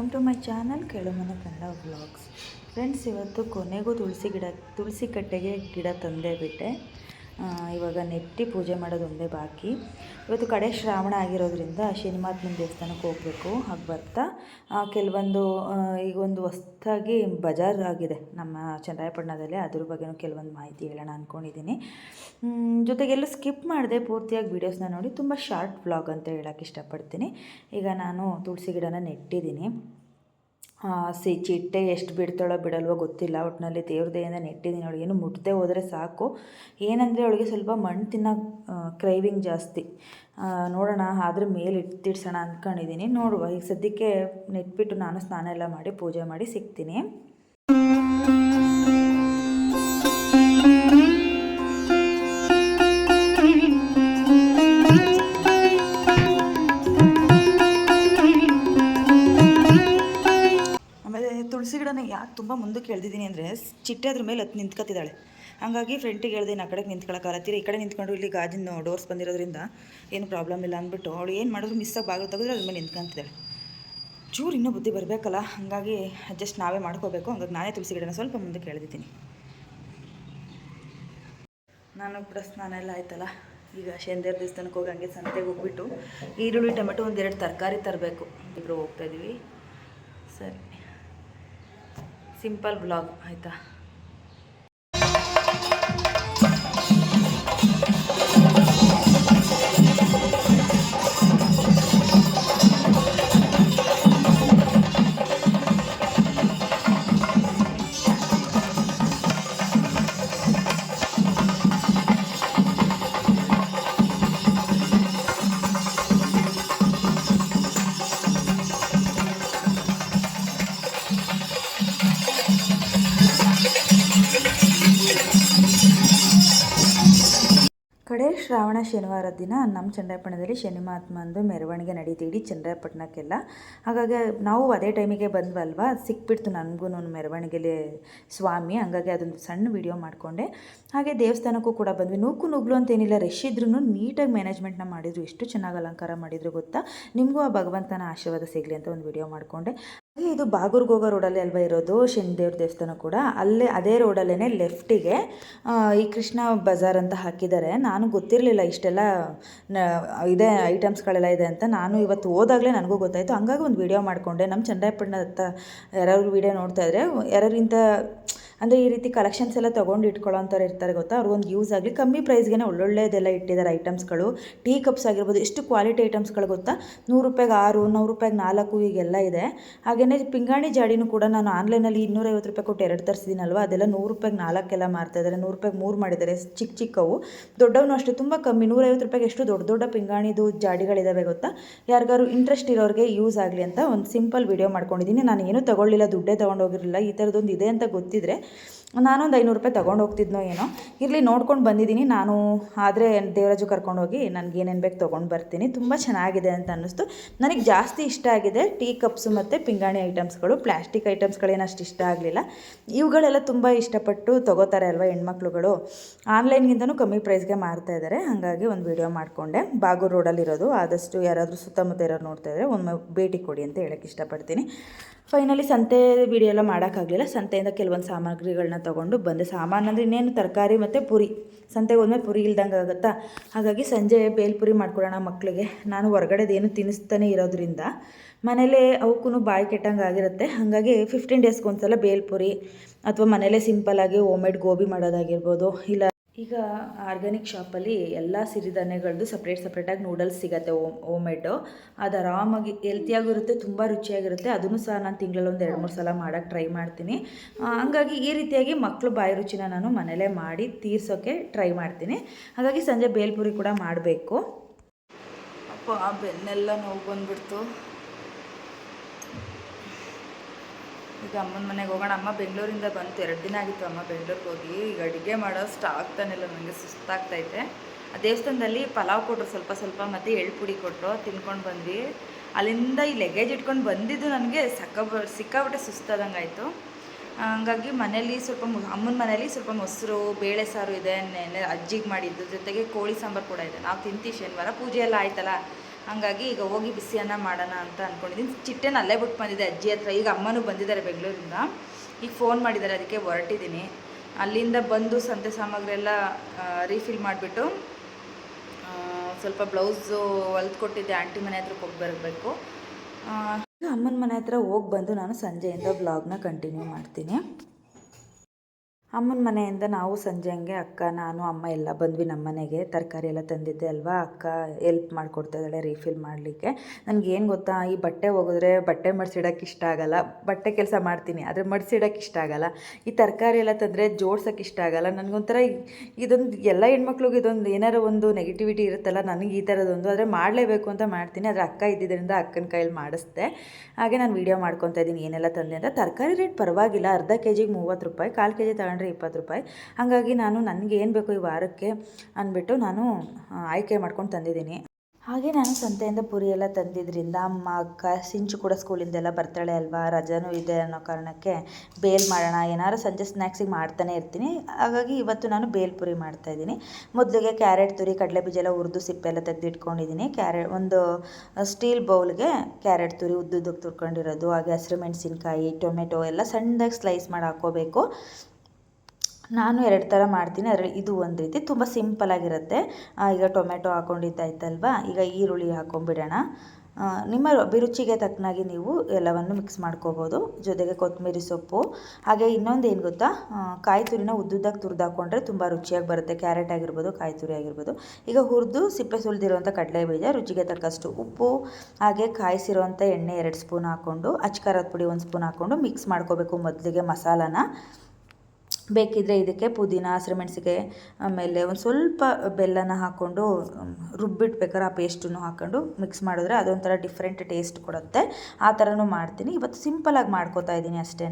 Welcome to my channel Kelamane Kannada vlogs friends ಇವತ್ತು ಕೊನೆಗೂ ತುಳಸಿ ಗಿಡ, ತುಳಸಿ ಕಟ್ಟೆಗೆ ಗಿಡ ತಂದೇ ಬಿಟ್ಟೆ. ಇವಾಗ ನೆಟ್ಟಿ ಪೂಜೆ ಮಾಡೋದು ಒಂದೇ ಬಾಕಿ. ಇವತ್ತು ಕಡೆ ಶ್ರಾವಣ ಆಗಿರೋದ್ರಿಂದ ಶನಿಮಾತ್ಮನ ದೇವಸ್ಥಾನಕ್ಕೆ ಹೋಗಬೇಕು. ಹಾಗೆ ಬರ್ತಾ ಕೆಲವೊಂದು ಈಗ ಒಂದು ಹೊಸ್ತಾಗಿ ಬಜಾರ್ ಆಗಿದೆ ನಮ್ಮ ಚನ್ನರಾಯಪಟ್ಟಣದಲ್ಲಿ ಅದ್ರ ಬಗ್ಗೆನೂ ಕೆಲವೊಂದು ಮಾಹಿತಿ ಹೇಳೋಣ ಅಂದ್ಕೊಂಡಿದ್ದೀನಿ ಜೊತೆಗೆಲ್ಲೂ ಸ್ಕಿಪ್ ಮಾಡಿದೆ ಪೂರ್ತಿಯಾಗಿ ವೀಡಿಯೋಸ್ನ ನೋಡಿ. ತುಂಬ ಶಾರ್ಟ್ ವ್ಲಾಗ್ ಅಂತ ಹೇಳೋಕ್ಕೆ ಇಷ್ಟಪಡ್ತೀನಿ. ಈಗ ನಾನು ತುಳಸಿ ಗಿಡನ ನೆಟ್ಟಿದ್ದೀನಿ. ಸಿ ಚಿಟ್ಟೆ ಎಷ್ಟು ಬಿಡ್ತಾಳೋ ಬಿಡಲ್ವೋ ಗೊತ್ತಿಲ್ಲ. ಒಟ್ಟಿನಲ್ಲಿ ದೇವ್ರ ದಯೆಯಿಂದ ನೆಟ್ಟಿದ್ದೀನಿ ಅವಳಿಗೆ ಏನು ಮುಟ್ಟದೆ ಹೋದರೆ ಸಾಕು. ಏನಂದರೆ ಅವಳಿಗೆ ಸ್ವಲ್ಪ ಮಣ್ಣು ತಿನ್ನೋ ಕ್ರೈವಿಂಗ್ ಜಾಸ್ತಿ. ನೋಡೋಣ, ಆದ್ರೆ ಮೇಲೆ ಇಟ್ಟಿಡ್ಸೋಣ ಅಂದ್ಕೊಂಡಿದ್ದೀನಿ ನೋಡುವ, ಈಗ ಸದ್ಯಕ್ಕೆ ನೆಟ್ಬಿಟ್ಟು ನಾನು ಸ್ನಾನ ಎಲ್ಲ ಮಾಡಿ ಪೂಜೆ ಮಾಡಿ ಸಿಗ್ತೀನಿ. ಗಿಡನ ಯಾಕೆ ತುಂಬ ಮುಂದಕ್ಕೆ ಕೇಳ್ದಿದ್ದೀನಿ ಅಂದರೆ ಚಿಟ್ಟೆ ಅದ್ರ ಮೇಲೆ ಹತ್ತು ನಿಂತ್ಕೊತಿದ್ದಾಳೆ ಹಾಗಾಗಿ ಫ್ರೆಂಡಿಗೆ ಹೇಳಿದೆ ಆ ಕಡೆಗೆ ನಿಂತ್ಕೊಳ್ಳೋಕ್ಕಾಗಲ್ಲ ತೀರ ಈ ಕಡೆ ನಿಂತ್ಕೊಂಡು ಇಲ್ಲಿ ಗಾಜಿನ ಡೋರ್ಸ್ ಬಂದಿರೋದ್ರಿಂದ ಏನು ಪ್ರಾಬ್ಲಮ್ ಇಲ್ಲ ಅಂದ್ಬಿಟ್ಟು ಅವಳು ಏನು ಮಾಡಿದ್ರು ಮಿಸ್ಸಾಗಿ ಬಾಗಿಲು ತೆಗೆದ್ರೆ ಅದ್ರ ಮೇಲೆ ನಿಂತ್ಕೊಂತಿದ್ದಾಳೆ. ಚೂರು ಇನ್ನೂ ಬುದ್ಧಿ ಬರಬೇಕಲ್ಲ, ಹಾಗಾಗಿ ಅಡ್ಜಸ್ಟ್ ನಾವೇ ಮಾಡ್ಕೋಬೇಕು, ಹಂಗಾಗಿ ನಾನೇ ತುಳಸಿ ಗಿಡನ ಸ್ವಲ್ಪ ಮುಂದೆ ಕೇಳಿದ್ದೀನಿ ನಾನು ಕೂಡ ಸ್ನಾನ ಎಲ್ಲ ಆಯ್ತಲ್ಲ, ಈಗ ಶೇಂದೇರ್ ದೇವಸ್ಥಾನಕ್ಕೆ ಹೋಗಿ ಹಂಗೆ ಸಂತೆಗೆ ಹೋಗ್ಬಿಟ್ಟು ಈರುಳ್ಳಿ, ಟೊಮೆಟೊ ಒಂದೆರಡು ತರಕಾರಿ ತರಬೇಕು. ಇಬ್ಬರು ಹೋಗ್ತಾ ಇದ್ದೀವಿ ಸರಿ. ಸಿಂಪಲ್ ಬ್ಲಾಗ್ ಆಯಿತಾ? ಶ್ರಾವಣ ಶನಿವಾರ ದಿನ ನಮ್ಮ ಚಂದ್ರಪಟ್ಟಣದಲ್ಲಿ ಶನಿ ಮಹಾತ್ಮಂದು ಮೆರವಣಿಗೆ ನಡೀತು ಇಡೀ ಚಂದ್ರಪಟ್ಟಣಕ್ಕೆಲ್ಲ. ಹಾಗಾಗಿ ನಾವು ಅದೇ ಟೈಮಿಗೆ ಬಂದ್ವಲ್ವ ಸಿಕ್ಬಿಡ್ತು ನನಗೂ ಮೆರವಣಿಗೆಲಿ ಸ್ವಾಮಿ, ಹಾಗಾಗಿ ಅದೊಂದು ಸಣ್ಣ ವಿಡಿಯೋ ಮಾಡಿಕೊಂಡೆ. ಹಾಗೆ ದೇವಸ್ಥಾನಕ್ಕೂ ಕೂಡ ಬಂದ್ವಿ. ನೂಕು ನುಗ್ಲು ಅಂತೇನಿಲ್ಲ ರಶ್ ಇದ್ರೂ ನೀಟಾಗಿ ಮ್ಯಾನೇಜ್ಮೆಂಟ್ನ ಮಾಡಿದ್ರು. ಎಷ್ಟು ಚೆನ್ನಾಗಿ ಅಲಂಕಾರ ಮಾಡಿದ್ರು ಗೊತ್ತಾ? ನಿಮಗೂ ಆ ಭಗವಂತನ ಆಶೀರ್ವಾದ ಸಿಗಲಿ ಅಂತ ಒಂದು ವಿಡಿಯೋ ಮಾಡಿಕೊಂಡೆ. ಇದು ಬಾಗೂರ್ಗೆ ಹೋಗೋ ರೋಡಲ್ಲಿ ಅಲ್ವಾ ಇರೋದು ಶನಿದೇವ್ರ ದೇವಸ್ಥಾನ ಕೂಡ. ಅಲ್ಲೇ ಅದೇ ರೋಡಲ್ಲೇ ಲೆಫ್ಟಿಗೆ ಈ ಕೃಷ್ಣ ಬಜಾರ್ ಅಂತ ಹಾಕಿದ್ದಾರೆ. ನಾನು ಗೊತ್ತಿರಲಿಲ್ಲ ಇಷ್ಟೆಲ್ಲ ಇದೆ ಐಟಮ್ಸ್ಗಳೆಲ್ಲ ಇದೆ ಅಂತ. ನಾನು ಇವತ್ತು ಹೋದಾಗಲೇ ನನಗೂ ಗೊತ್ತಾಯಿತು. ಹಂಗಾಗಿ ಒಂದು ವಿಡಿಯೋ ಮಾಡಿಕೊಂಡೆ. ನಮ್ಮ ಚನ್ನರಾಯಪಟ್ಟಣ ಹತ್ತ ಯಾರಾದ್ರು ವಿಡಿಯೋ ನೋಡ್ತಾ ಇದ್ರೆ ಯಾರು ಇಂಥ ಅಂದರೆ ಈ ರೀತಿ ಕಲೆಕ್ಷನ್ಸ್ ಎಲ್ಲ ತೊಗೊಂಡು ಇಟ್ಕೊಳ್ಳೋಂಥವ್ರು ಇರ್ತಾರೆ ಗೊತ್ತಾ? ಅವ್ರಿಗೊಂದು ಯೂಸ್ ಆಗಲಿ, ಕಮ್ಮಿ ಪ್ರೈಸ್ಗೆ ಒಳ್ಳೊಳ್ಳೆಯದೆಲ್ಲ ಇಟ್ಟಿದ್ದಾರೆ ಐಟಮ್ಸ್ಗಳು ಟೀ ಕಪ್ಸ್ ಆಗಿರ್ಬೋದು ಎಷ್ಟು ಕ್ವಾಲಿಟಿ ಐಟಮ್ಸ್ಗಳು ಗೊತ್ತಾ? ನೂರು ರೂಪಾಯಿಗೆ ಆರು, ನೂರು ರೂಪಾಯಿಗೆ ನಾಲ್ಕು ಈಗೆಲ್ಲ ಇದೆ. ಹಾಗೆಯೇ ಪಿಂಗಾಣಿ ಜಾಡಿನೂ ಕೂಡ ನಾನು ಆನ್ಲೈನಲ್ಲಿ ಇನ್ನೂರೈವತ್ತು ರೂಪಾಯಿ ಕೊಟ್ಟು ಎರಡು ತರಿಸಿದ್ದೀನಲ್ವ ಅದೆಲ್ಲ ನೂರು ರೂಪಾಯಿಗೆ ನಾಲ್ಕೆಲ್ಲ ಮಾರ್ತಾ ಇದ್ದಾರೆ ನೂರು ರೂಪಾಯಿಗೆ ಮೂರು ಮಾಡಿದ್ದಾರೆ ಚಿಕ್ಕ ಚಿಕ್ಕವು. ದೊಡ್ಡವನು ಅಷ್ಟೇ, ತುಂಬ ಕಮ್ಮಿ, ನೂರೈವತ್ತು ರೂಪಾಯಿಗೆ ಎಷ್ಟು ದೊಡ್ಡ ದೊಡ್ಡ ಪಿಂಗಾಣಿದು ಜಾಡಿಗಳಿದ್ದಾವೆ ಗೊತ್ತಾ? ಯಾರಿಗಾರು ಇಂಟ್ರೆಸ್ಟ್ ಇರೋರಿಗೆ ಯೂಸ್ ಆಗಲಿ ಅಂತ ಒಂದು ಸಿಂಪಲ್ ವಿಡಿಯೋ ಮಾಡ್ಕೊಂಡಿದ್ದೀನಿ ನಾನು ಏನೂ ತೊಗೊಳ್ಳಿಲ್ಲ, ದುಡ್ಡೇ ತೊಗೊಂಡೋಗಿರಲಿಲ್ಲ ಈ ಥರದ್ದೊಂದು ಇದೆ ಅಂತ ಗೊತ್ತಿದ್ರೆ ನಾನೊಂದು ಐನೂರು ರೂಪಾಯಿ ತೊಗೊಂಡು ಹೋಗ್ತಿದ್ನೋ ಏನೋ. ಇರಲಿ, ನೋಡ್ಕೊಂಡು ಬಂದಿದ್ದೀನಿ ನಾನು ಆದರೆ ದೇವರಾಜು ಕರ್ಕೊಂಡೋಗಿ ಏನೇನು ಬೇಕು ತೊಗೊಂಡು ಬರ್ತೀನಿ. ತುಂಬ ಚೆನ್ನಾಗಿದೆ ಅಂತ ಅನ್ನಿಸ್ತು. ನನಗೆ ಜಾಸ್ತಿ ಇಷ್ಟ ಆಗಿದೆ ಟೀ ಕಪ್ಸು ಮತ್ತು ಪಿಂಗಾಣಿ ಐಟಮ್ಸ್ಗಳು. ಪ್ಲ್ಯಾಸ್ಟಿಕ್ ಐಟಮ್ಸ್ಗಳೇನು ಅಷ್ಟು ಇಷ್ಟ ಆಗಲಿಲ್ಲ. ಇವುಗಳೆಲ್ಲ ತುಂಬ ಇಷ್ಟಪಟ್ಟು ತೊಗೋತಾರೆ ಅಲ್ವಾ ಹೆಣ್ಮಕ್ಳುಗಳು. ಆನ್ಲೈನ್ಗಿಂತನೂ ಕಮ್ಮಿ ಪ್ರೈಸ್ಗೆ ಮಾರ್ತಾ ಇದ್ದಾರೆ ಹಾಗಾಗಿ ಒಂದು ವಿಡಿಯೋ ಮಾಡಿಕೊಂಡೆ. ಬಾಗೂರು ರೋಡಲ್ಲಿರೋದು. ಆದಷ್ಟು ಯಾರಾದರೂ ಸುತ್ತಮುತ್ತ ಇರೋರು ನೋಡ್ತಾ ಇದ್ದರೆ ಒಮ್ಮೆ ಭೇಟಿ ಕೊಡಿ ಅಂತ ಹೇಳೋಕ್ಕೆ ಇಷ್ಟಪಡ್ತೀನಿ. ಫೈನಲಿ ಸಂತೆ ವಿಡಿಯೋ ಎಲ್ಲ ಮಾಡೋಕ್ಕಾಗಲಿಲ್ಲ. ಸಂತೆಯಿಂದ ಕೆಲವೊಂದು ಸಾಮಗ್ರಿಗಳನ್ನ ತೊಗೊಂಡು ಬಂದೆ. ಸಾಮಾನು ಅಂದರೆ ಇನ್ನೇನು ತರಕಾರಿ ಮತ್ತು ಪುರಿ. ಸಂತೆಗೆ ಹೋದ್ಮೇಲೆ ಪುರಿ ಇಲ್ದಂಗೆ ಆಗುತ್ತಾ? ಹಾಗಾಗಿ ಸಂಜೆ ಬೇಲ್ಪುರಿ ಮಾಡ್ಕೊಡೋಣ ಮಕ್ಕಳಿಗೆ ನಾನು ಹೊರಗಡೆದೇನು ತಿನ್ನಿಸ್ತಾನೆ ಇರೋದ್ರಿಂದ ಮನೇಲೇ ಅವಕ್ಕೂ ಬಾಯಿ ಕೆಟ್ಟಂಗೆ ಆಗಿರುತ್ತೆ. ಹಾಗಾಗಿ ಫಿಫ್ಟೀನ್ ಡೇಸ್ಗೆ ಒಂದ್ಸಲ ಬೇಲ್ಪುರಿ ಅಥವಾ ಮನೇಲೇ ಸಿಂಪಲ್ಲಾಗಿ ಹೋಮ್ಮೇಡ್ ಗೋಬಿ ಮಾಡೋದಾಗಿರ್ಬೋದು, ಇಲ್ಲ ಈಗ ಆರ್ಗ್ಯಾನಿಕ್ ಶಾಪಲ್ಲಿ ಎಲ್ಲ ಸಿರಿಧಾನ್ಯಗಳದ್ದು ಸಪ್ರೇಟ್ ಸಪ್ರೇಟಾಗಿ ನೂಡಲ್ಸ್ ಸಿಗುತ್ತೆ ಓಮ್ ಹೋಮ್ಮೇಡು ಅದು ಆರಾಮಾಗಿ ಹೆಲ್ತಿಯಾಗಿರುತ್ತೆ ತುಂಬ ರುಚಿಯಾಗಿರುತ್ತೆ. ಅದನ್ನು ಸಹ ನಾನು ತಿಂಗಳಲ್ಲಿ ಒಂದು ಎರಡು ಮೂರು ಸಲ ಮಾಡೋಕ್ಕೆ ಟ್ರೈ ಮಾಡ್ತೀನಿ. ಹಂಗಾಗಿ ಈ ರೀತಿಯಾಗಿ ಮಕ್ಕಳು ಬಾಯಿ ರುಚಿನ ನಾನು ಮನೇಲೇ ಮಾಡಿ ತೀರ್ಸೋಕ್ಕೆ ಟ್ರೈ ಮಾಡ್ತೀನಿ. ಹಾಗಾಗಿ ಸಂಜೆ ಬೇಲ್ಪುರಿ ಕೂಡ ಮಾಡಬೇಕು. ಅಪ್ಪ ಬೆನ್ನೆಲ್ಲ ನೋವು ಬಂದ್ಬಿಡ್ತು. ಈಗ ಅಮ್ಮನ ಮನೆಗೆ ಹೋಗೋಣ. ಅಮ್ಮ ಬೆಂಗಳೂರಿಂದ ಬಂತು. ಎರಡು ದಿನ ಆಗಿತ್ತು ಅಮ್ಮ ಬೆಂಗಳೂರಿಗೆ ಹೋಗಿ. ಈಗ ಅಡುಗೆ ಮಾಡೋಷ್ಟು ಆಗ್ತಾನಿಲ್ಲ ನನಗೆ ಸುಸ್ತಾಗ್ತೈತೆ. ಆ ದೇವಸ್ಥಾನದಲ್ಲಿ ಪಲಾವ್ ಕೊಟ್ಟರು ಸ್ವಲ್ಪ ಸ್ವಲ್ಪ ಮತ್ತು ಪುಡಿ ಕೊಟ್ಟರು ತಿನ್ಕೊಂಡು ಬಂದ್ವಿ. ಅಲ್ಲಿಂದ ಈ ಲಗೇಜ್ ಇಟ್ಕೊಂಡು ಬಂದಿದ್ದು ನನಗೆ ಸಕ್ಕ ಸಿಕ್ಕಾಬಿಟ್ಟೆ ಸುಸ್ತಾದಂಗೆ ಆಯಿತು. ಹಂಗಾಗಿ ಮನೇಲಿ ಸ್ವಲ್ಪ ಅಮ್ಮನ ಮನೇಲಿ ಸ್ವಲ್ಪ ಮೊಸರು, ಬೇಳೆ ಸಾರು ಇದೆ. ನೆನೆ ಅಜ್ಜಿಗೆ ಮಾಡಿದ್ದು. ಜೊತೆಗೆ ಕೋಳಿ ಸಾಂಬಾರು ಕೂಡ ಇದೆ. ನಾವು ತಿಂತೀವಿ ಶನಿವಾರ. ಪೂಜೆ ಎಲ್ಲ ಆಯ್ತಲ್ಲ. ಹಾಗಾಗಿ ಈಗ ಹೋಗಿ ಬಿಸಿ ಅನ್ನ ಮಾಡೋಣ ಅಂತ ಅಂದ್ಕೊಂಡಿದ್ದೀನಿ ಚಿಟ್ಟೆನ ಅಲ್ಲೇ ಬಿಟ್ಟು ಬಂದಿದ್ದೆ ಅಜ್ಜಿ ಹತ್ರ. ಈಗ ಅಮ್ಮನೂ ಬಂದಿದ್ದಾರೆ ಬೆಂಗಳೂರಿಂದ. ಈಗ ಫೋನ್ ಮಾಡಿದ್ದಾರೆ, ಅದಕ್ಕೆ ಹೊರಟಿದ್ದೀನಿ. ಅಲ್ಲಿಂದ ಬಂದು ಸಂತೆ ಸಾಮಗ್ರಿ ಎಲ್ಲ ರೀಫಿಲ್ ಮಾಡಿಬಿಟ್ಟು ಸ್ವಲ್ಪ ಬ್ಲೌಸು ಹೊಲ್ದು ಕೊಟ್ಟಿದ್ದೆ. ಆಂಟಿ ಮನೆ ಹತ್ರಕ್ಕೆ ಹೋಗಿ ಬರಬೇಕು. ಅಮ್ಮನ ಮನೆ ಹತ್ರ ಹೋಗಿ ಬಂದು ನಾನು ಸಂಜೆಯಿಂದ ಬ್ಲಾಗ್ನ ಕಂಟಿನ್ಯೂ ಮಾಡ್ತೀನಿ. ಅಮ್ಮನ ಮನೆಯಿಂದ ನಾವು ಸಂಜೆ ಹಂಗೆ ಅಕ್ಕ, ನಾನು, ಅಮ್ಮ ಎಲ್ಲ ಬಂದ್ವಿ ನಮ್ಮ ಮನೆಗೆ. ತರಕಾರಿ ಎಲ್ಲ ತಂದಿದ್ದೆ ಅಲ್ವಾ? ಅಕ್ಕ ಎಲ್ಪ್ ಮಾಡಿಕೊಡ್ತಾ ಇದ್ದಾಳೆ ರೀಫಿಲ್ ಮಾಡಲಿಕ್ಕೆ. ನನಗೇನು ಗೊತ್ತಾ, ಈ ಬಟ್ಟೆ ಹೋಗಿದ್ರೆ ಬಟ್ಟೆ ಮಡಿಸಿಡೋಕ್ಕೆ ಇಷ್ಟ ಆಗಲ್ಲ. ಬಟ್ಟೆ ಕೆಲಸ ಮಾಡ್ತೀನಿ, ಆದರೆ ಮಡಿಸಿಡೋಕ್ಕೆ ಇಷ್ಟ ಆಗಲ್ಲ. ಈ ತರಕಾರಿ ಎಲ್ಲ ತಂದರೆ ಜೋಡ್ಸೋಕ್ಕೆ ಇಷ್ಟ ಆಗಲ್ಲ. ನನಗೊಂಥರ ಇದೊಂದು, ಎಲ್ಲ ಹೆಣ್ಮಕ್ಳಿಗೆ ಇದೊಂದು ಏನಾರು ಒಂದು ನೆಗೆಟಿವಿಟಿ ಇರುತ್ತಲ್ಲ, ನನಗೆ ಈ ಥರದೊಂದು ಆದರೆ ಮಾಡಲೇಬೇಕು ಅಂತ ಮಾಡ್ತೀನಿ. ಆದರೆ ಅಕ್ಕ ಇದ್ದಿದ್ದರಿಂದ ಅಕ್ಕನ ಕೈಯಲ್ಲಿ ಮಾಡಿಸ್ದೆ. ಹಾಗೆ ನಾನು ವೀಡಿಯೋ ಮಾಡ್ಕೊತಾ ಇದ್ದೀನಿ, ಏನೆಲ್ಲ ತಂದೆ ಅಂತ. ತರಕಾರಿ ರೇಟ್ ಪರವಾಗಿಲ್ಲ. ಅರ್ಧ ಕೆ ಜಿಗೆ ಮೂವತ್ತು ರೂಪಾಯಿ, ಕಾಲು ಕೆ ಜಿ ತಗೊಂಡ್ರೆ ಇಪ್ಪತ್ತು ರೂಪಾಯಿ. ಹಾಗಾಗಿ ನಾನು ನನಗೆ ಏನು ಬೇಕು ಈ ವಾರಕ್ಕೆ ಅಂದ್ಬಿಟ್ಟು ನಾನು ಆಯ್ಕೆ ಮಾಡ್ಕೊಂಡು ತಂದಿದ್ದೀನಿ. ಹಾಗೆ ನಾನು ಸಂತೆಯಿಂದ ಪುರಿ ಎಲ್ಲ ತಂದಿದ್ದರಿಂದ ಅಮ್ಮ, ಅಕ್ಕ, ಸಿಂಚು ಕೂಡ ಸ್ಕೂಲಿಂದೆಲ್ಲ ಬರ್ತಾಳೆ ಅಲ್ವಾ? ರಜಾನೂ ಇದೆ ಅನ್ನೋ ಕಾರಣಕ್ಕೆ ಬೇಲ್ ಮಾಡೋಣ, ಏನಾದ್ರು ಸಂಜೆ ಸ್ನ್ಯಾಕ್ಸಿಗೆ ಮಾಡ್ತಾನೆ ಇರ್ತೀನಿ. ಹಾಗಾಗಿ ಇವತ್ತು ನಾನು ಬೇಲ್ ಪುರಿ ಮಾಡ್ತಾ ಇದ್ದೀನಿ. ಮೊದಲಿಗೆ ಕ್ಯಾರೆಟ್, ತುರಿ, ಕಡಲೆ ಬೀಜ ಎಲ್ಲ ಹುರಿದು ಸಿಪ್ಪೆ ಎಲ್ಲ ತೆಗೆದಿಟ್ಕೊಂಡಿದ್ದೀನಿ. ಕ್ಯಾರೆಟ್ ಒಂದು ಸ್ಟೀಲ್ ಬೌಲ್ಗೆ ಕ್ಯಾರೆಟ್, ತುರಿ ಉದ್ದುದ್ದಕ್ಕೆ ತುರ್ಕೊಂಡಿರೋದು. ಹಾಗೆ ಹಸಿರು ಮೆಣಸಿನ್ಕಾಯಿ, ಟೊಮೆಟೊ ಎಲ್ಲ ಸಣ್ಣದಾಗಿ ಸ್ಲೈಸ್ ಮಾಡಿ ಹಾಕ್ಕೋಬೇಕು. ನಾನು ಎರಡು ಥರ ಮಾಡ್ತೀನಿ. ಅದರಲ್ಲಿ ಇದು ಒಂದು ರೀತಿ ತುಂಬ ಸಿಂಪಲಾಗಿರುತ್ತೆ ಈಗ ಟೊಮೆಟೊ ಹಾಕ್ಕೊಂಡಿದ್ದಾಯ್ತಲ್ವಾ ಈಗ ಈರುಳ್ಳಿ ಹಾಕ್ಕೊಂಬಿಡೋಣ ನಿಮ್ಮ ಅಭಿರುಚಿಗೆ ತಕ್ಕನಾಗಿ ನೀವು ಎಲ್ಲವನ್ನು ಮಿಕ್ಸ್ ಮಾಡ್ಕೋಬೋದು. ಜೊತೆಗೆ ಕೊತ್ತಂಬರಿ ಸೊಪ್ಪು. ಹಾಗೆ ಇನ್ನೊಂದು ಏನು ಗೊತ್ತಾ? ಕಾಯಿ ತುರಿನ ಉದ್ದುದ್ದಾಗಿ ತುರಿದು ಹಾಕ್ಕೊಂಡ್ರೆ ತುಂಬ ರುಚಿಯಾಗಿ ಬರುತ್ತೆ. ಕ್ಯಾರೆಟ್ ಆಗಿರ್ಬೋದು, ಕಾಯಿ ತುರಿ ಆಗಿರ್ಬೋದು. ಈಗ ಹುರಿದು ಸಿಪ್ಪೆ ಸುಲಿದಿರುವಂಥ ಕಡಲೆ ಬೀಜ ರುಚಿಗೆ ತಕ್ಕಷ್ಟು ಉಪ್ಪು, ಹಾಗೆ ಕಾಯಿಸಿರುವಂಥ ಎಣ್ಣೆ ಎರಡು ಸ್ಪೂನ್ ಹಾಕ್ಕೊಂಡು ಅಚ್ಕಾರದ ಪುಡಿ ಒಂದು ಸ್ಪೂನ್ ಹಾಕ್ಕೊಂಡು ಮಿಕ್ಸ್ ಮಾಡ್ಕೋಬೇಕು ಮೊದಲಿಗೆ ಮಸಾಲಾನ. ಬೇಕಿದ್ದರೆ ಇದಕ್ಕೆ ಪುದೀನ ಹಸಿರುಮೆಣ್ಸಿಕಾಯಿ ಆಮೇಲೆ ಒಂದು ಸ್ವಲ್ಪ ಬೆಲ್ಲನ ಹಾಕ್ಕೊಂಡು ರುಬ್ಬಿಡ್ಬೇಕಾದ್ರೆ ಆ ಪೇಸ್ಟನ್ನು ಹಾಕ್ಕೊಂಡು ಮಿಕ್ಸ್ ಮಾಡಿದ್ರೆ ಅದೊಂಥರ ಡಿಫ್ರೆಂಟ್ ಟೇಸ್ಟ್ ಕೊಡುತ್ತೆ. ಆ ಥರನೂ ಮಾಡ್ತೀನಿ. ಇವತ್ತು ಸಿಂಪಲಾಗಿ ಮಾಡ್ಕೋತಾ ಇದ್ದೀನಿ ಅಷ್ಟೇ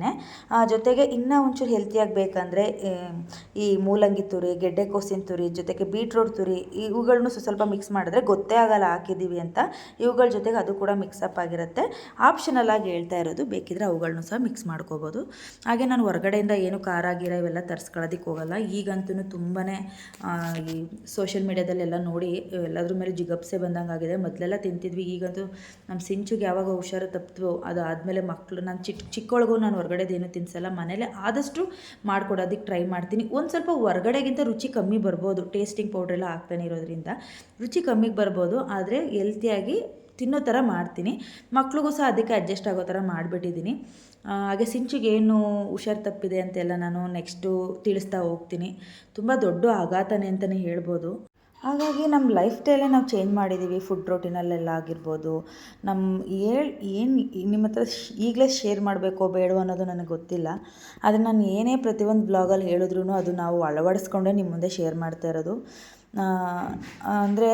ಜೊತೆಗೆ ಇನ್ನೂ ಒಂಚೂರು ಹೆಲ್ತಿಯಾಗಿ ಬೇಕಂದರೆ, ಈ ಮೂಲಂಗಿ ತುರಿ ಗೆಡ್ಡೆಕೋಸಿನ ತುರಿ, ಜೊತೆಗೆ ಬೀಟ್ರೋಟ್ ತುರಿ ಇವುಗಳನ್ನೂ ಸ್ವ- ಸ್ವಲ್ಪ ಮಿಕ್ಸ್ ಮಾಡಿದ್ರೆ ಗೊತ್ತೇ ಆಗಲ್ಲ ಹಾಕಿದ್ದೀವಿ ಅಂತ. ಇವುಗಳ ಜೊತೆಗೆ ಅದು ಕೂಡ ಮಿಕ್ಸಪ್ ಆಗಿರುತ್ತೆ. ಆಪ್ಷನಲ್ ಆಗಿ ಹೇಳ್ತಾ ಇರೋದು, ಬೇಕಿದ್ರೆ ಅವುಗಳನ್ನೂ ಸಹ ಮಿಕ್ಸ್ ಮಾಡ್ಕೋಬೋದು. ಹಾಗೆ ನಾನು ಹೊರಗಡೆಯಿಂದ ಏನು ಖಾರ ಗೀರ ಇವೆಲ್ಲ ತರಿಸ್ಕೊಳ್ಳೋದಕ್ಕೆ ಹೋಗಲ್ಲ. ಈಗಂತೂ ತುಂಬಾ ಈ ಸೋಷಿಯಲ್ ಮೀಡ್ಯಾದಲ್ಲೆಲ್ಲ ನೋಡಿ, ಎಲ್ಲದ್ರ ಮೇಲೆ ಜಿಗಪ್ಸೆ ಬಂದಂಗೆ ಆಗಿದೆ ಮೊದಲೆಲ್ಲ ತಿಂತಿದ್ವಿ. ಈಗಂತೂ ನಮ್ಮ ಸಿಂಚುಗೆ ಯಾವಾಗ ಹುಷಾರು ತಪ್ಪಿದ್ವು ಅದು ಆದಮೇಲೆ ಮಕ್ಕಳು ನಾನು ಚಿಕ್ಕ ಚಿಕ್ಕವಳಿಗೂ ನಾನು ಹೊರಗಡೆದೇನು ತಿನ್ಸಲ್ಲ. ಮನೇಲೆ ಆದಷ್ಟು ಮಾಡ್ಕೊಡೋದಕ್ಕೆ ಟ್ರೈ ಮಾಡ್ತೀನಿ. ಒಂದು ಸ್ವಲ್ಪ ಹೊರಗಡೆಗಿಂತ ರುಚಿ ಕಮ್ಮಿ ಬರ್ಬೋದು. ಟೇಸ್ಟಿಂಗ್ ಪೌಡ್ರೆಲ್ಲ ಹಾಕ್ತಾನೆ ಇರೋದ್ರಿಂದ ರುಚಿ ಕಮ್ಮಿಗೆ ಬರ್ಬೋದು. ಆದರೆ ಹೆಲ್ತಿಯಾಗಿ ತಿನ್ನೋ ಥರ ಮಾಡ್ತೀನಿ. ಮಕ್ಳಿಗೂ ಸಹ ಅದಕ್ಕೆ ಅಡ್ಜಸ್ಟ್ ಆಗೋ ಥರ ಮಾಡಿಬಿಟ್ಟಿದ್ದೀನಿ. ಹಾಗೆ ಸಿಂಚಿಗೆ ಏನು ಹುಷಾರು ತಪ್ಪಿದೆ ಅಂತೆಲ್ಲ ನಾನು ನೆಕ್ಸ್ಟು ತಿಳಿಸ್ತಾ ಹೋಗ್ತೀನಿ. ತುಂಬ ದೊಡ್ಡ ಆಘಾತನೇ ಅಂತಲೇ ಹೇಳ್ಬೋದು. ಹಾಗಾಗಿ ನಮ್ಮ ಲೈಫ್ ಸ್ಟೈಲೇ ನಾವು ಚೇಂಜ್ ಮಾಡಿದ್ದೀವಿ ಫುಡ್ ರೋಟಿನಲ್ಲೆಲ್ಲ ಆಗಿರ್ಬೋದು. ನಮ್ಮ ಹೇಳ್ ಏನು ನಿಮ್ಮ ಹತ್ರ ಈಗಲೇ ಶೇರ್ ಮಾಡಬೇಕೋ ಬೇಡವೋ ಅನ್ನೋದು ನನಗೆ ಗೊತ್ತಿಲ್ಲ. ಆದರೆ ನಾನು ಏನೇ ಪ್ರತಿಯೊಂದು ಬ್ಲಾಗಲ್ಲಿ ಹೇಳಿದ್ರು ಅದು ನಾವು ಅಳವಡಿಸ್ಕೊಂಡೇ ನಿಮ್ಮ ಮುಂದೆ ಶೇರ್ ಮಾಡ್ತಾ ಇರೋದು. ಅಂದರೆ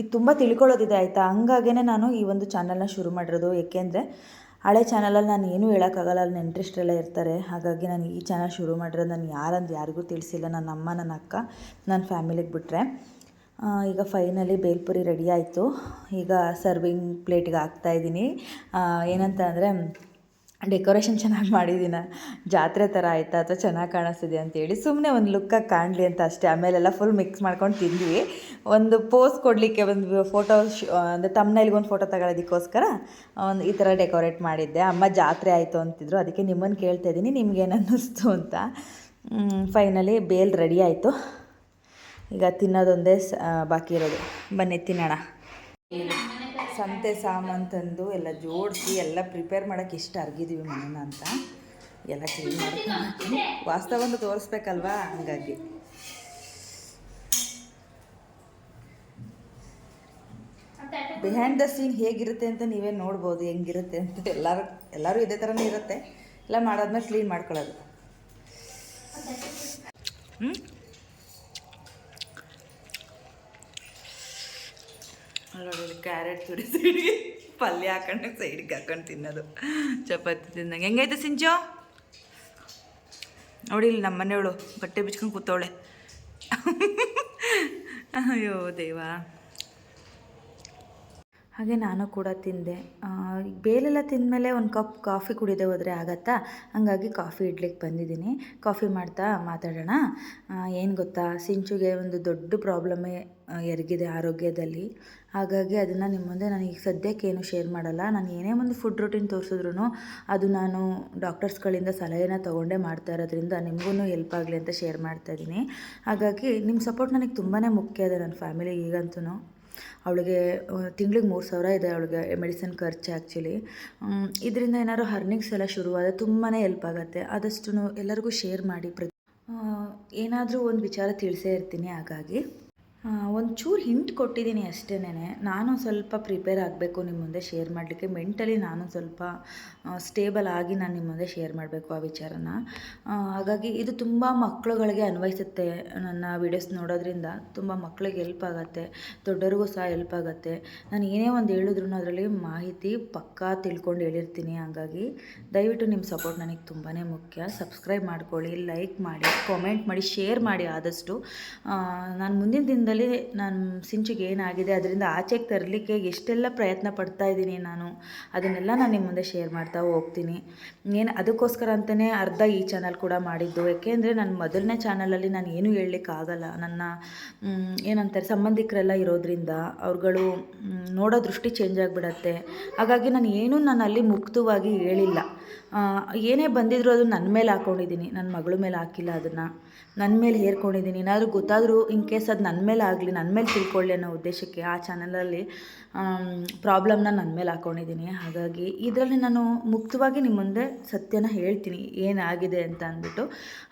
ಇದು ತುಂಬ ತಿಳ್ಕೊಳ್ಳೋದಿದೆ ಆಯಿತಾ? ಹಂಗಾಗೇ ನಾನು ಈ ಒಂದು ಚಾನಲ್ನ ಶುರು ಮಾಡಿರೋದು. ಏಕೆಂದರೆ ಹಳೆ ಚಾನಲಲ್ಲಿ ನಾನು ಏನೂ ಹೇಳೋಕ್ಕಾಗಲ್ಲ, ಅಲ್ಲಿ ನೆಂಟ್ರಿಷ್ಟರೆಲ್ಲ ಇರ್ತಾರೆ. ಹಾಗಾಗಿ ನಾನು ಈ ಚಾನಲ್ ಶುರು ಮಾಡಿರೋದು ನಾನು ಯಾರಂದು ಯಾರಿಗೂ ತಿಳಿಸಿಲ್ಲ. ನನ್ನ ಅಮ್ಮ ನನ್ನ ಅಕ್ಕ ನನ್ನ ಫ್ಯಾಮಿಲಿಗೆ ಬಿಟ್ಟರೆ ಈಗ ಫೈನಲಿ ಬೇಲ್ಪುರಿ ರೆಡಿ ಆಯಿತು. ಈಗ ಸರ್ವಿಂಗ್ ಪ್ಲೇಟಿಗೆ ಹಾಕ್ತಾಯಿದ್ದೀನಿ ಏನಂತ ಅಂದರೆ ಡೆಕೋರೇಷನ್ ಚೆನ್ನಾಗಿ ಮಾಡಿದ್ದೀನ ಜಾತ್ರೆ ಥರ ಆಯಿತಾ ಅಥವಾ ಚೆನ್ನಾಗಿ ಕಾಣಿಸ್ತಿದೆ ಅಂತೇಳಿ ಸುಮ್ಮನೆ ಒಂದು ಲುಕ್ಕಾಗಿ ಕಾಣಲಿ ಅಂತ ಅಷ್ಟೇ. ಆಮೇಲೆಲ್ಲ ಫುಲ್ ಮಿಕ್ಸ್ ಮಾಡ್ಕೊಂಡು ತಿಂದ್ವಿ. ಒಂದು ಪೋಸ್ ಕೊಡಲಿಕ್ಕೆ ಒಂದು ಫೋಟೋ ಅಂದರೆ ತಮ್ಮನೇಲಿಗೆ ಒಂದು ಫೋಟೋ ತಗೊಳ್ಳೋದಕ್ಕೋಸ್ಕರ ಒಂದು ಈ ಥರ ಡೆಕೋರೇಟ್ ಮಾಡಿದ್ದೆ. ಅಮ್ಮ ಜಾತ್ರೆ ಆಯಿತು ಅಂತಿದ್ರು. ಅದಕ್ಕೆ ನಿಮ್ಮನ್ನು ಕೇಳ್ತಾ ಇದ್ದೀನಿ ನಿಮ್ಗೇನು ಅನ್ನಿಸ್ತು ಅಂತ. ಫೈನಲಿ ಬೇಲ್ ರೆಡಿ ಆಯಿತು. ಈಗ ತಿನ್ನೋದೊಂದೇ ಬಾಕಿ ಇರೋದು. ಬನ್ನಿ, ತಿನ್ನೋಣ. ಸಂತೆ ಸಾಮಾನು ಎಲ್ಲ ಜೋಡಿಸಿ ಎಲ್ಲ ಪ್ರಿಪೇರ್ ಮಾಡೋಕೆ ಇಷ್ಟ ಅರ್ಗಿದ್ದೀವಿ ಮನೇನ ಅಂತ. ಎಲ್ಲ ಕ್ಲೀನ್ ಮಾಡ್ಕೊಂಡು ವಾಸ್ತವವನ್ನು ತೋರಿಸ್ಬೇಕಲ್ವಾ? ಹಂಗಾಗಿ. ಬಿಹೈಂಡ್ ದ ಸೀನ್ ಹೇಗಿರುತ್ತೆ ಅಂತ ನೀವೇ ನೋಡ್ಬೋದು, ಹೆಂಗಿರುತ್ತೆ ಅಂತ. ಎಲ್ಲರೂ ಎಲ್ಲರೂ ಇದೇ ಥರನೇ ಇರುತ್ತೆ. ಎಲ್ಲ ಮಾಡಾದ್ಮೇಲೆ ಕ್ಲೀನ್ ಮಾಡ್ಕೊಳ್ಳೋದು. ಹ್ಞೂ ನೋಡಿ ಕ್ಯಾರೆಟ್ ತುರಿ ಪಲ್ಯ ಹಾಕೊಂಡು ಸೈಡ್ಗೆ ಹಾಕೊಂಡು ತಿನ್ನೋದು. ಚಪಾತಿ ತಿಂದಂಗೆ. ಹೆಂಗೈತೆ ಸಿಂಚು? ನೋಡಿ, ಇಲ್ಲಿ ನಮ್ಮ ಮನೆಯವಳು ಬಟ್ಟೆ ಬಿಚ್ಕೊಂಡು ಕೂತವಳೆ. ಅಯ್ಯೋ ದೇವಾ. ಹಾಗೆ ನಾನು ಕೂಡ ತಿಂದೆ. ಬೇಲೆಲ್ಲ ತಿಂದಮೇಲೆ ಒಂದು ಕಪ್ ಕಾಫಿ ಕುಡಿದೆ ಹೋದರೆ ಆಗತ್ತಾ? ಹಾಗಾಗಿ ಕಾಫಿ ಇಡ್ಲಿಕ್ಕೆ ಬಂದಿದ್ದೀನಿ. ಕಾಫಿ ಮಾಡ್ತಾ ಮಾತಾಡೋಣ. ಏನು ಗೊತ್ತಾ? ಸಿಂಚುಗೆ ಒಂದು ದೊಡ್ಡ ಪ್ರಾಬ್ಲಮ್ಮೇ ಎರಗಿದೆ ಆರೋಗ್ಯದಲ್ಲಿ. ಹಾಗಾಗಿ ಅದನ್ನು ನಿಮ್ಮ ಮುಂದೆ ನಾನು ಈಗ ಸದ್ಯಕ್ಕೆ ಏನು ಶೇರ್ ಮಾಡಲ್ಲ. ನಾನು ಏನೇ ಒಂದು ಫುಡ್ ರೂಟೀನ್ ತೋರಿಸಿದ್ರು ಅದು ನಾನು ಡಾಕ್ಟರ್ಸ್ಗಳಿಂದ ಸಲಹೆನ ತೊಗೊಂಡೇ ಮಾಡ್ತಾ ಇರೋದ್ರಿಂದ ನಿಮಗೂ ಹೆಲ್ಪ್ ಆಗಲಿ ಅಂತ ಶೇರ್ ಮಾಡ್ತಾ ಇದ್ದೀನಿ. ಹಾಗಾಗಿ ನಿಮ್ಮ ಸಪೋರ್ಟ್ ನನಗೆ ತುಂಬಾ ಮುಖ್ಯ ಇದೆ ನನ್ನ ಫ್ಯಾಮಿಲಿಗೆ ಈಗಂತೂ ಅವಳಿಗೆ ತಿಂಗಳಿಗೆ ಮೂರು ಸಾವಿರ ಇದೆ ಅವಳಿಗೆ ಮೆಡಿಸಿನ್ ಖರ್ಚು ಆ್ಯಕ್ಚುಲಿ ಇದರಿಂದ ಏನಾದ್ರು ಹರ್ನಿಂಗ್ಸ್ ಎಲ್ಲ ಶುರುವಾದರೆ ತುಂಬಾ ಹೆಲ್ಪ್ ಆಗುತ್ತೆ. ಆದಷ್ಟು ಎಲ್ಲರಿಗೂ ಶೇರ್ ಮಾಡಿ ಪ್ರ ಏನಾದರೂ ಒಂದು ವಿಚಾರ ತಿಳಿಸೇ ಇರ್ತೀನಿ ಹಾಗಾಗಿ. ಒಂಚೂರು ಹಿಂಟ್ ಕೊಟ್ಟಿದ್ದೀನಿ ಅಷ್ಟೇನೆ ನಾನು ಸ್ವಲ್ಪ ಪ್ರಿಪೇರ್ ಆಗಬೇಕು ನಿಮ್ಮ ಮುಂದೆ ಶೇರ್ ಮಾಡಲಿಕ್ಕೆ. ಮೆಂಟಲಿ ನಾನು ಸ್ವಲ್ಪ ಸ್ಟೇಬಲ್ ಆಗಿ ನಾನು ನಿಮ್ಮ ಮುಂದೆ ಶೇರ್ ಮಾಡಬೇಕು ಆ ವಿಚಾರನ. ಹಾಗಾಗಿ ಇದು ತುಂಬ ಮಕ್ಕಳುಗಳಿಗೆ ಅನ್ವಯಿಸುತ್ತೆ. ನನ್ನ ವಿಡಿಯೋಸ್ ನೋಡೋದ್ರಿಂದ ತುಂಬ ಮಕ್ಕಳಿಗೆ ಹೆಲ್ಪ್ ಆಗುತ್ತೆ. ದೊಡ್ಡವ್ರಿಗೂ ಸಹ ಹೆಲ್ಪ್ ಆಗುತ್ತೆ. ನಾನು ಏನೇ ಒಂದು ಹೇಳಿದ್ರು ಅದರಲ್ಲಿ ಮಾಹಿತಿ ಪಕ್ಕಾ ತಿಳ್ಕೊಂಡು ಹೇಳಿರ್ತೀನಿ. ಹಾಗಾಗಿ ದಯವಿಟ್ಟು ನಿಮ್ಮ ಸಪೋರ್ಟ್ ನನಗೆ ತುಂಬಾ ಮುಖ್ಯ. ಸಬ್ಸ್ಕ್ರೈಬ್ ಮಾಡ್ಕೊಳ್ಳಿ ಲೈಕ್ ಮಾಡಿ ಕಾಮೆಂಟ್ ಮಾಡಿ ಶೇರ್ ಮಾಡಿ ಆದಷ್ಟು ನಾನು ಮುಂದಿನ ದಿನದಲ್ಲಿ ನಾನು ಸಿಂಚಿಗೆ ಏನಾಗಿದೆ, ಅದರಿಂದ ಆಚೆಗೆ ತರಲಿಕ್ಕೆ ಎಷ್ಟೆಲ್ಲ ಪ್ರಯತ್ನ ಪಡ್ತಾ ಇದ್ದೀನಿ ನಾನು, ಅದನ್ನೆಲ್ಲ ನಾನು ನಿಮ್ಮ ಮುಂದೆ ಶೇರ್ ಮಾಡ್ತಾ ಹೋಗ್ತೀನಿ. ಏನು ಅದಕ್ಕೋಸ್ಕರ ಅಂತಲೇ ಅರ್ಧ ಈ ಚಾನಲ್ ಕೂಡ ಮಾಡಿದ್ದು. ಯಾಕೆಂದರೆ ನನ್ನ ಮೊದಲನೇ ಚಾನಲಲ್ಲಿ ನಾನು ಏನೂ ಹೇಳಲಿಕ್ಕೆ ಆಗಲ್ಲ. ನನ್ನ ಏನಂತಾರೆ, ಸಂಬಂಧಿಕರೆಲ್ಲ ಇರೋದ್ರಿಂದ ಅವ್ರುಗಳು ನೋಡೋ ದೃಷ್ಟಿ ಚೇಂಜ್ ಆಗಿಬಿಡತ್ತೆ. ಹಾಗಾಗಿ ನಾನು ಏನೂ ನಾನು ಅಲ್ಲಿ ಮುಕ್ತವಾಗಿ ಹೇಳಿಲ್ಲ. ಏನೇ ಬಂದಿದ್ರು ಅದು ನನ್ನ ಮೇಲೆ ಹಾಕ್ಕೊಂಡಿದ್ದೀನಿ ನನ್ನ ಮಗಳ ಮೇಲೆ ಹಾಕಿಲ್ಲ ಅದನ್ನು. ನನ್ನ ಮೇಲೆ ಹೇರ್ಕೊಂಡಿದ್ದೀನಿ. ಏನಾದರೂ ಗೊತ್ತಾದರೂ ಇನ್ ಕೇಸ್ ಅದು ನನ್ನ ಮೇಲೆ ಆಗಲಿ ನನ್ನ ಮೇಲೆ ತಿಳ್ಕೊಳ್ಳಿ ಅನ್ನೋ ಉದ್ದೇಶಕ್ಕೆ ಆ ಚಾನಲಲ್ಲಿ ಪ್ರಾಬ್ಲಮ್ನ ನನ್ನ ಮೇಲೆ ಹಾಕ್ಕೊಂಡಿದ್ದೀನಿ ಹಾಗಾಗಿ ಇದರಲ್ಲಿ ನಾನು ಮುಕ್ತವಾಗಿ ನಿಮ್ಮ ಮುಂದೆ ಸತ್ಯನ ಹೇಳ್ತೀನಿ. ಏನಾಗಿದೆ ಅಂತ ಅಂದ್ಬಿಟ್ಟು.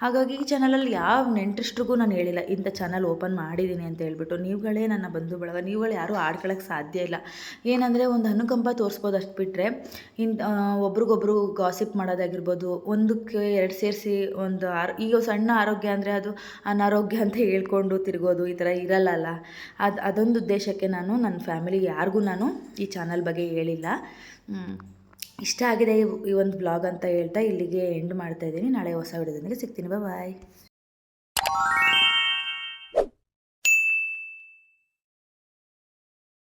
ಹಾಗಾಗಿ ಈ ಚಾನಲಲ್ಲಿ ಯಾವ ನೆಂಟರಿಷ್ಟ್ರಿಗೂ ನಾನು ಹೇಳಿಲ್ಲ, ಇಂಥ ಚಾನಲ್ ಓಪನ್ ಮಾಡಿದ್ದೀನಿ ಅಂತ ಹೇಳ್ಬಿಟ್ಟು. ನೀವುಗಳೇ ನನ್ನ ಬಂಧು ಬಳಗ, ನೀವುಗಳು ಯಾರೂ ಆಡ್ಕೊಳ್ಳೋಕ್ಕೆ ಸಾಧ್ಯ ಇಲ್ಲ. ಏನಂದರೆ ಒಂದು ಅನುಕಂಪ ತೋರಿಸ್ಬೋದು ಅಷ್ಟು ಬಿಟ್ಟರೆ ಇನ್ ಒಬ್ರಿಗೊಬ್ರು ಗಾಸಿಪ್ ಮಾಡೋದಾಗಿರ್ಬೋದು, ಒಂದಕ್ಕೆ ಎರಡು ಸೇರಿಸಿ ಒಂದು ಆರ್, ಈಗ ಸಣ್ಣ ಆರೋಗ್ಯ ಅಂದರೆ ಅದು ಅನಾರೋಗ್ಯ ಅಂತ ಹೇಳ್ಕೊಂಡು ತಿರ್ಗೋದು ಈ ಥರ ಇರಲ್ಲಲ್ಲ. ಅದು, ಅದೊಂದು ಉದ್ದೇಶಕ್ಕೆ ನಾನು ನನ್ನ ಫ್ಯಾಮಿಲಿ ಯಾರಿಗೂ ನಾನು ಈ ಚಾನಲ್ ಬಗ್ಗೆ ಹೇಳಿಲ್ಲ. ಇಷ್ಟ ಆಗಿದೆ ಈ- ಒಂದು ಬ್ಲಾಗ್ ಅಂತ ಹೇಳ್ತಾ ಇಲ್ಲಿಗೆ ಎಂಡ್ ಮಾಡ್ತಾ ಇದ್ದೀನಿ. ನಾಳೆ ಹೊಸ ವಿಡಿಯೋದೊಂದಿಗೆ ಸಿಗ್ತೀನಿ. ಬಾಯ್